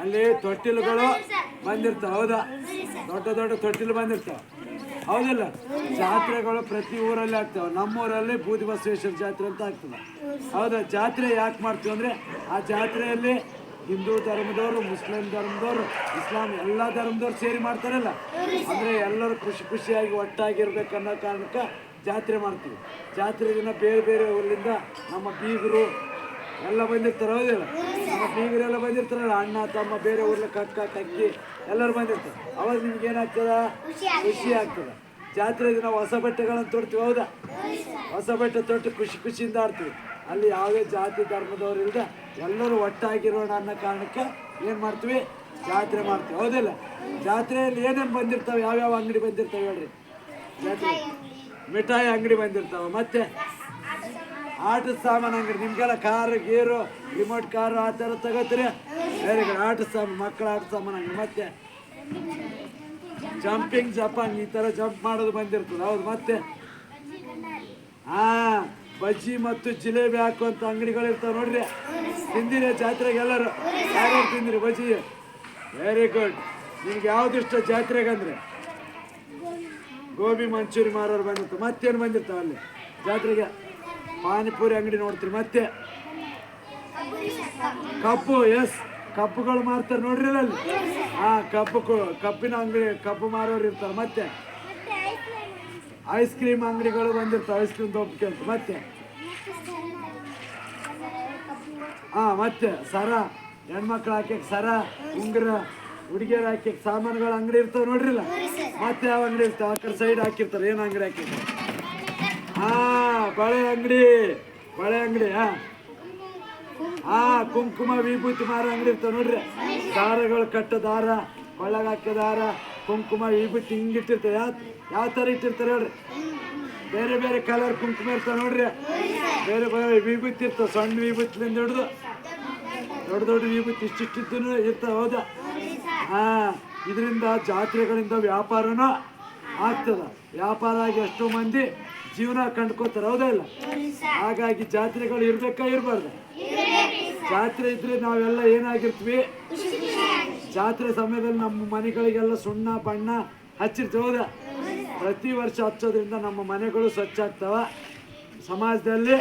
ಅಲ್ಲಿ ತೊಟ್ಟಿಲುಗಳು ಬಂದಿರ್ತಾವ, ಹೌದಾ? ದೊಡ್ಡ ದೊಡ್ಡ ತೊಟ್ಟಿಲು ಬಂದಿರ್ತಾವ. ಹೌದಿಲ್ಲ? ಜಾತ್ರೆಗಳು ಪ್ರತಿ ಊರಲ್ಲಿ ಆಗ್ತಾವ. ನಮ್ಮೂರಲ್ಲಿ ಬೂದಿ ಬಸವೇಶ್ವರ ಜಾತ್ರೆ ಅಂತ ಆಗ್ತದೆ. ಹೌದಾ? ಜಾತ್ರೆ ಯಾಕೆ ಮಾಡ್ತೀವಿ ಅಂದರೆ, ಆ ಜಾತ್ರೆಯಲ್ಲಿ ಹಿಂದೂ ಧರ್ಮದವರು, ಮುಸ್ಲಿಂ ಧರ್ಮದವರು, ಇಸ್ಲಾಂ ಎಲ್ಲ ಧರ್ಮದವ್ರು ಸೇರಿ ಮಾಡ್ತಾರಲ್ಲ? ಅಂದರೆ ಎಲ್ಲರೂ ಖುಷಿ ಖುಷಿಯಾಗಿ ಒಟ್ಟಾಗಿರ್ಬೇಕನ್ನೋ ಕಾರಣಕ್ಕೆ ಜಾತ್ರೆ ಮಾಡ್ತೀವಿ. ಜಾತ್ರೆ ದಿನ ಬೇರೆ ಬೇರೆ ಊರಿಂದ ನಮ್ಮ ಬೀಗರು ಎಲ್ಲ ಬಂದಿರ್ತಾರೆ, ಹೌದಿಲ್ಲ? ನಮ್ಮ ಬೀಗರೆಲ್ಲ ಬಂದಿರ್ತಾರಲ್ಲ ಅಣ್ಣ ತಮ್ಮ ಬೇರೆ ಊರಲ್ಲಿ ಕಕ್ಕ ಕಕ್ಕಿ ಎಲ್ಲರೂ ಬಂದಿರ್ತಾರೆ. ಅವಾಗ ನಿಮ್ಗೆ ಏನಾಗ್ತದ? ಖುಷಿ ಆಗ್ತದ. ಜಾತ್ರೆ ದಿನ ಹೊಸ ಬಟ್ಟೆಗಳನ್ನು ತೊಡ್ತೀವಿ ಹೌದಾ? ಹೊಸ ಬಟ್ಟೆ ತೊಟ್ಟು ಖುಷಿ ಖುಷಿಯಿಂದ ಆಡ್ತೀವಿ. ಅಲ್ಲಿ ಯಾವುದೇ ಜಾತಿ ಧರ್ಮದವ್ರು ಇಲ್ಲದೆ ಎಲ್ಲರೂ ಒಟ್ಟಾಗಿರೋಣ ಅನ್ನೋ ಕಾರಣಕ್ಕೆ ಏನು ಮಾಡ್ತೀವಿ? ಜಾತ್ರೆ ಮಾಡ್ತೀವಿ. ಹೌದಿಲ್ಲ? ಜಾತ್ರೆಯಲ್ಲಿ ಏನೇನು ಬಂದಿರ್ತಾವೆ? ಯಾವ್ಯಾವ ಅಂಗಡಿ ಬಂದಿರ್ತಾವೆ ಹೇಳ್ರಿ? ಜಾತ್ರೆ. ಮಿಠಾಯಿ ಅಂಗಡಿ ಬಂದಿರ್ತಾವೆ. ಮತ್ತೆ? ಆಟದ ಸಾಮಾನು ಹಂಗ್ರಿ ನಿಮ್ಗೆಲ್ಲ ಕಾರು, ಗೀರು ರಿಮೋಟ್ ಕಾರು ಆ ಥರ ತಗೋತೀರಿ? ವೆರಿ ಗುಡ್ ಆಟದ ಸಾಮಾನು, ಮಕ್ಕಳ ಆಟದ ಸಾಮಾನು ಹಂಗ್ರಿ ಮತ್ತೆ ಜಂಪಿಂಗ್ ಜಪಾಂಗ್ ಈ ಥರ ಜಂಪ್ ಮಾಡೋದು ಬಂದಿರ್ತದೆ. ಹೌದು, ಮತ್ತೆ? ಹಾಂ ಬಜ್ಜಿ ಮತ್ತು ಜಿಲೇಬಿ ಹಾಕುವಂಥ ಅಂಗಡಿಗಳು ಇರ್ತಾವೆ ನೋಡ್ರಿ. ತಿಂದಿರಿ ಜಾತ್ರೆಗೆ ಎಲ್ಲರೂ. ಯಾರ್ಯಾರು ತಿಂದಿರಿ ಬಜ್ಜಿ? ವೆರಿ ಗುಡ್ ನಿಮ್ಗೆ ಯಾವ್ದು ಇಷ್ಟ ಜಾತ್ರೆಗೆ ಅಂದರೆ? ಗೋಬಿ ಮಂಚೂರಿ ಮಾರೋರು ಬಂದಿತ್ತು ಮತ್ತೇನು ಬಂದಿರ್ತಾವೆ ಅಲ್ಲಿ ಜಾತ್ರೆಗೆ? ಪಾನಿಪುರಿ ಅಂಗಡಿ ನೋಡ್ತೀರಿ ಮತ್ತೆ. ಕಪ್ಪು, ಎಸ್. ಕಪ್ಪುಗಳು ಮಾರ್ತಾರೆ ನೋಡ್ರಿ ಅಲ್ಲಿ ಹಾ, ಕಪ್ಪು ಕಪ್ಪಿನ ಅಂಗಡಿ, ಕಪ್ಪು ಮಾರೋರು ಇರ್ತಾರೆ ಮತ್ತೆ. ಐಸ್ ಕ್ರೀಮ್ ಅಂಗಡಿಗಳು ಬಂದಿರ್ತಾವೆ ಐಸ್ ಕ್ರೀಮ್ ಅಂತ. ಮತ್ತೆ. ಹಾ, ಮತ್ತೆ ಸರ. ಹೆಣ್ಮಕ್ಳು ಹಾಕ್ಯಕ್ ಸರ, ಉಂಗುರ, ಹುಡುಗಿಯರು ಹಾಕ್ಯಕ್ ಸಾಮಾನುಗಳ ಅಂಗಡಿ ಇರ್ತಾವೆ ನೋಡ್ರಿಲ್ಲ ಮತ್ತೆ ಯಾವ ಅಂಗಡಿ ಇರ್ತಾವೆ? ಆ ಕಡೆ ಸೈಡ್ ಹಾಕಿರ್ತಾರೆ. ಏನು ಅಂಗಡಿ ಹಾಕಿರ್ತಾರೆ? ಹಾ, ಬಳೆ ಅಂಗಡಿ ಬಳೆ ಅಂಗಡಿ, ಹಾ. ಹಾ, ಕುಂಕುಮ, ವಿಭೂತಿ ಮಾರ ಅಂಗಡಿ ಇರ್ತಾವ ನೋಡ್ರಿ. ದಾರಗಳು ಕಟ್ಟ ದಾರ, ಒಳಗ ದಾರ, ಕುಂಕುಮ, ವಿಭೂತಿ ಹಿಂಗಿಟ್ಟಿರ್ತಾರೆ ಯಾವ ಯಾವ ಥರ ಇಟ್ಟಿರ್ತಾರೆ ಹೇಳ್ರಿ? ಬೇರೆ ಬೇರೆ ಕಲರ್ ಕುಂಕುಮ ಇರ್ತಾವ ನೋಡ್ರಿ. ಬೇರೆ ಬೇರೆ ವಿಭೂತಿ ಇರ್ತಾವ, ಸಣ್ಣ ವಿಭೂತಿಲಿಂದ ಹಿಡ್ದು. ದೊಡ್ಡ ದೊಡ್ಡ ವಿಭೂತಿ ಇಷ್ಟಿಷ್ಟಿದ್ದು ಇರ್ತಾವ, ಹೌದಾ? ಹಾ, ಇದರಿಂದ ಜಾತ್ರೆಗಳಿಂದ ವ್ಯಾಪಾರನೂ ಆಗ್ತದ. ವ್ಯಾಪಾರ ಆಗಿ ಎಷ್ಟೋ ಮಂದಿ ಜೀವನ ಕಂಡ್ಕೋತಾರೆ ಹೌದಾ ಇಲ್ಲ ಹಾಗಾಗಿ ಜಾತ್ರೆಗಳು ಇರ್ಬೇಕಾ, ಇರಬಾರ್ದು? ಜಾತ್ರೆ ಇದ್ರೆ ನಾವೆಲ್ಲ ಏನಾಗಿರ್ತೀವಿ? ಜಾತ್ರೆ ಸಮಯದಲ್ಲಿ ನಮ್ಮ ಮನೆಗಳಿಗೆಲ್ಲ ಸುಣ್ಣ, ಬಣ್ಣ ಹಚ್ಚಿರ್ತೀವಿ, ಹೌದಾ? ಪ್ರತಿ ವರ್ಷ ಹಚ್ಚೋದ್ರಿಂದ ನಮ್ಮ ಮನೆಗಳು ಸ್ವಚ್ಛ ಆಗ್ತಾವ. ಸಮಾಜದಲ್ಲಿ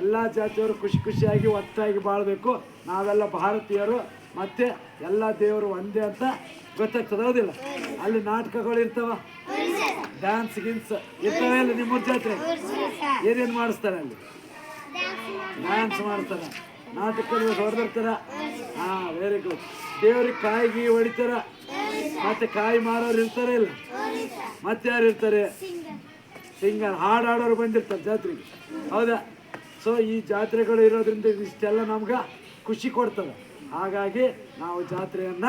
ಎಲ್ಲ ಜಾತಿಯವರು ಖುಷಿ ಖುಷಿಯಾಗಿ ಒತ್ತಾಗಿ ಬಾಳ್ಬೇಕು. ನಾವೆಲ್ಲ ಭಾರತೀಯರು, ಮತ್ತೆ ಎಲ್ಲ ದೇವರು ಒಂದೇ ಅಂತ ಗೊತ್ತಾಗ್ತದೆ, ಹೌದಿಲ್ಲ? ಅಲ್ಲಿ ನಾಟಕಗಳು ಇರ್ತಾವ. ಡ್ಯಾನ್ಸ್ ಗಿನ್ಸ್ ಇರ್ತವೆ ಅಲ್ಲಿ ನಿಮ್ಮ ಜಾತ್ರೆ ಏನೇನು ಮಾಡಿಸ್ತಾರೆ ಅಲ್ಲಿ? ಡ್ಯಾನ್ಸ್ ಮಾಡ್ತಾರೆ. ನಾಟಕದ ಹೊಡೆದಿರ್ತಾರ ಹಾ ವೆರಿ ಗುಡ್ ದೇವ್ರಿಗೆ ಕಾಯಿ ಗೀ ಹೊಡಿತಾರ? ಮತ್ತೆ ಕಾಯಿ ಮಾರೋರು ಇರ್ತಾರೆ ಇಲ್ಲ? ಮತ್ತೆ ಯಾರು ಇರ್ತಾರೆ? ಸಿಂಗರ್ ಹಾಡು ಹಾಡೋರು ಬಂದಿರ್ತಾರೆ ಜಾತ್ರೆಗೆ. ಹೌದಾ? ಸೊ ಈ ಜಾತ್ರೆಗಳು ಇರೋದ್ರಿಂದ ಇಷ್ಟೆಲ್ಲ ನಮ್ಗೆ ಖುಷಿ ಕೊಡ್ತವೆ ಹಾಗಾಗಿ ನಾವು ಜಾತ್ರೆಯನ್ನ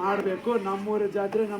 ಮಾಡಬೇಕು. ನಮ್ಮೂರ ಜಾತ್ರೆ ನಮ್ಮ